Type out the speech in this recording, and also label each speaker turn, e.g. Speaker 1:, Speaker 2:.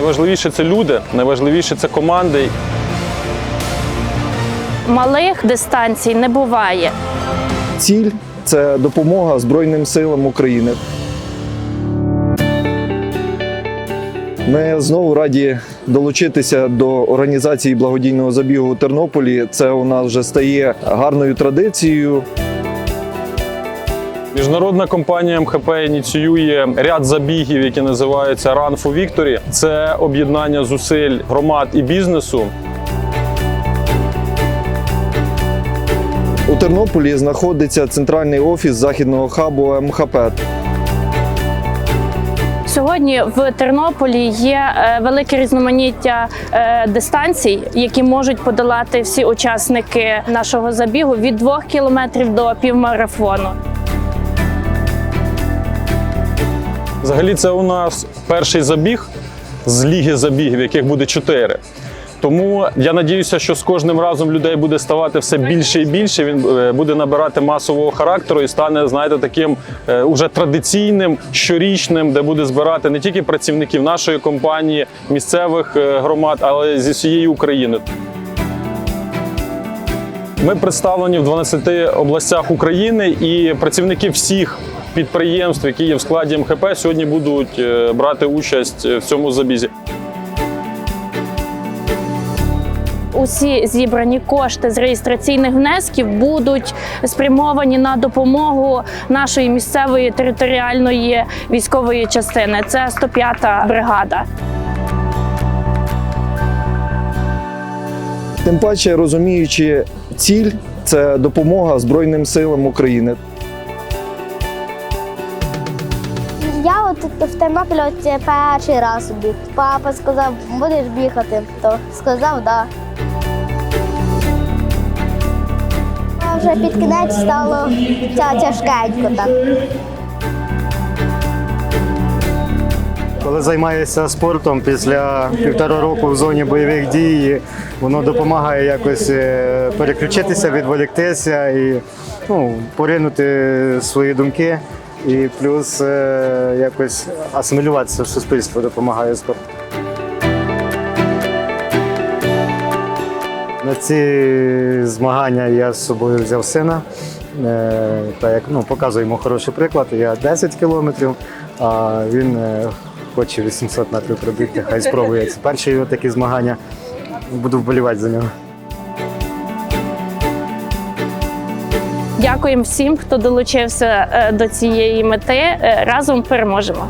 Speaker 1: Найважливіше це люди, найважливіше це команди.
Speaker 2: Малих дистанцій не буває.
Speaker 3: Ціль це допомога Збройним силам України. Ми знову раді долучитися до організації благодійного забігу у Тернополі. Це у нас вже стає гарною традицією.
Speaker 1: Міжнародна компанія МХП ініціює ряд забігів, які називаються Run for Victory. Це об'єднання зусиль громад і бізнесу.
Speaker 3: У Тернополі знаходиться центральний офіс західного хабу МХП.
Speaker 2: Сьогодні в Тернополі є е, велике різноманіття е, дистанцій, які можуть подолати всі учасники нашого забігу від 2 кілометрів до півмарафону.
Speaker 1: Взагалі, це у нас перший забіг з ліги забігів, яких буде чотири. Тому я надіюся, що з кожним разом людей буде ставати все більше і більше. Він е, буде набирати масового характеру і стане, знаєте, таким е, уже традиційним, щорічним, де буде збирати не тільки працівників нашої компанії, місцевих е, громад, але й зі всієї України. Ми представлені в 12 областях України і працівники всіх підприємств, які є в складі МХП, сьогодні будуть е, брати участь в цьому забізі.
Speaker 2: Усі зібрані кошти з реєстраційних внесків будуть спрямовані на допомогу нашої місцевої територіальної військової частини. Це 105-та бригада.
Speaker 3: Тим паче розуміючи ціль це допомога Збройним силам України.
Speaker 4: Я от в Тернополі от перший раз біг. Папа сказав, будеш бігати, то сказав, да. А вже під кінець стало тя- тяжкенько так.
Speaker 5: Коли займаєшся спортом після півтора року в зоні бойових дій, воно допомагає якось е, переключитися, відволіктися і ну, поринути свої думки. І плюс е, якось асимілюватися в суспільство допомагає спорт. На ці змагання я з собою взяв сина. Е, Та як ну, показую йому хороший приклад. Я 10 кілометрів, а він е, хоче 800 метрів пробігти, хай спробує. Це перші такі змагання. Буду вболівати за нього.
Speaker 2: Дякуємо всім, хто долучився е, до цієї мети. Е, Разом переможемо.